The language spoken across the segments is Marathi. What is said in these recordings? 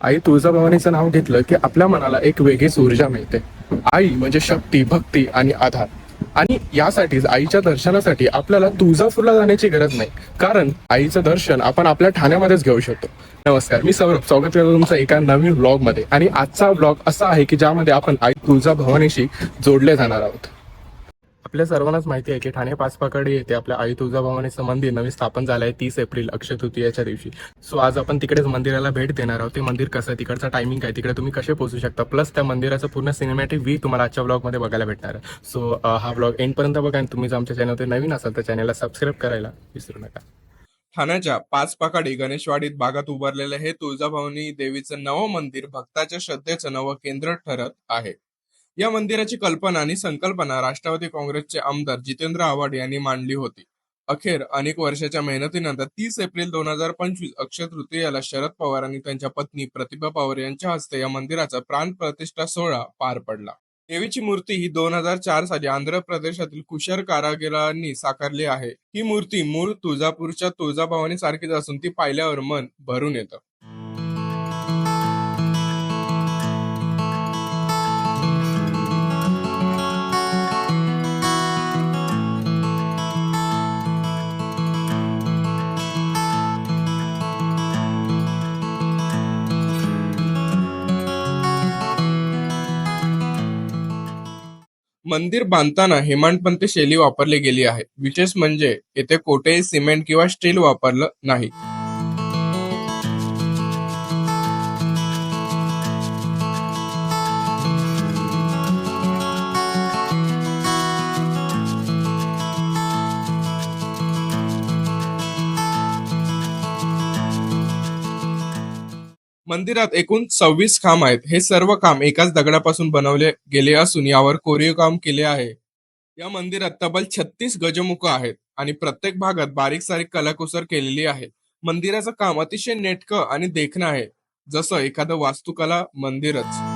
आई तुळजाभवानीचं नाव घेतलं की आपल्या मनाला एक वेगळीच ऊर्जा मिळते. आई म्हणजे शक्ती भक्ती आणि आधार. आणि यासाठीच आईच्या दर्शनासाठी आपल्याला तुळजापूरला जाण्याची गरज नाही. कारण आईचं दर्शन आपण आपल्या ठाण्यामध्येच घेऊ शकतो. नमस्कार मी सौरभ. स्वागत करतो तुमचं एका नवीन ब्लॉगमध्ये आणि आजचा ब्लॉग असा आहे की ज्यामध्ये आपण आई तुळजा भवानीशी जोडले जाणार आहोत. आपल्या सर्वांनाच माहिती आहे की ठाणे पाचपाकडे येथे आपल्या आई तुळजाभवानीचं मंदिर नवीन स्थापन झालं आहे तीस एप्रिल अक्षय तृतीयाच्या दिवशी. सो आज आपण तिकडेच मंदिराला भेट देणार आहोत. ते मंदिर कसं आहे तिकडचा टायमिंग काय तिकडे तुम्ही कसे पोहोचू शकता? प्लस त्या मंदिराचं पूर्ण सिनेमॅटिक व्ही तुम्हाला आजच्या ब्लॉगमध्ये बघायला भेटणार आहे. सो हा ब्लॉग एंडपर्यंत बघा आणि तुम्ही जर आमच्या चॅनलवर नवीन असाल तर चॅनलला सबस्क्राईब करायला विसरू नका. ठाण्याच्या पाच पाकाडी गणेशवाडीत भागात उभारलेलं हे तुळजाभवानी देवीचं नवं मंदिर भक्ताच्या श्रद्धेचं नवं केंद्र ठरत आहे. या मंदिराची कल्पना आणि संकल्पना राष्ट्रवादी काँग्रेसचे आमदार जितेंद्र आव्हाड यांनी मांडली होती. अखेर अनेक वर्षाच्या मेहनतीनंतर तीस एप्रिल दोन हजार पंचवीस अक्षय तृतीयाला शरद पवार आणि त्यांच्या पत्नी प्रतिभा पवार यांच्या हस्ते या मंदिराचा प्राण प्रतिष्ठा सोहळा पार पडला. देवीची मूर्ती ही दोन हजार चार साली आंध्र प्रदेशातील कुशर कारागिरांनी साकारली आहे. ही मूर्ती मूळ तुळजापूरच्या तुळजाभवानी सारखीच असून ती पाहिल्यावर मन भरून येतं. मंदिर बांधताना हेमाडपंथी शैली वापरली गेली आहे विशेष म्हणजे येथे कोठेही सिमेंट किंवा स्टील वापरलं नाही. मंदिरात एकूण सव्वीस खांब आहेत. हे सर्व काम एकाच दगडापासून बनवले गेले असून यावर कोरीव काम केले आहे. या मंदिरात तब्बल छत्तीस गजमुख आहेत आणि प्रत्येक भागात बारीक सारीक कलाकुसर केलेली आहे. मंदिराचं काम अतिशय नेटकं आणि देखणं आहे. जसं एखादं वास्तुकला मंदिरच.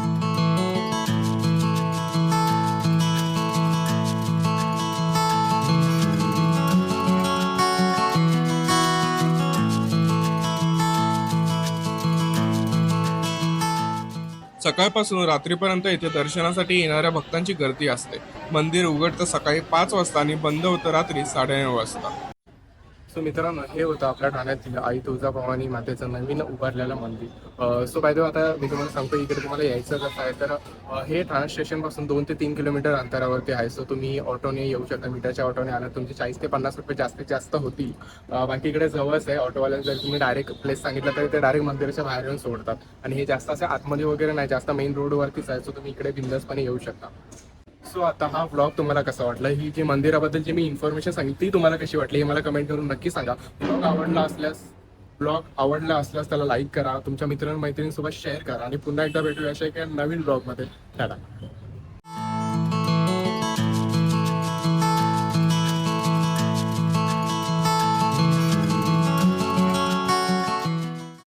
सकाळपासून रात्रीपर्यंत येथे दर्शनासाठी येणाऱ्या भक्तांची गर्दी असते. मंदिर उघडतं सकाळी पाच वाजता आणि बंद होतं रात्री साडेनऊ वाजता. सो मित्रांनो हे होतं आपल्या ठाण्यातील आई तुळजाभवानी मातेचं नवीन उभारलेलं मंदिर. सो बाय आता मी तुम्हाला सांगतो इकडे तुम्हाला यायचं कसं आहे तर हे ठाणे स्टेशनपासून दोन ते तीन किलोमीटर अंतरावरती आहे. सो तुम्ही ऑटोने येऊ शकता मीटरच्या ऑटोने आला तुमचे चाळीस ते पन्नास रुपये जास्तीत जास्त होतील. बाकी इकडे जवळच आहे ऑटोवाल्याला जर तुम्ही डायरेक्ट प्लेस सांगितलं तर ते डायरेक्ट मंदिराच्या बाहेर येऊन सोडतात. आणि हे जास्त असे आतमध्ये वगैरे नाही जास्त मेन रोडवरतीच आहे. सो तुम्ही इकडे बिंदासपणे येऊ शकता. सो आता हा ब्लॉग तुम्हाला कसा वाटला? ही जी मंदिराबद्दल जी मी इन्फॉर्मेशन सांगितली ती तुम्हाला कशी वाटली? हे मला कमेंट करून नक्की सांगा. ब्लॉग आवडला असल्यास ब्लॉग आवडला असल्यास त्याला लाईक करा. तुमच्या मित्रांमैत्रिणींसोबत शेअर करा. आणि पुन्हा एकदा भेटूया अशा एका नवीन ब्लॉगमध्ये टाटा.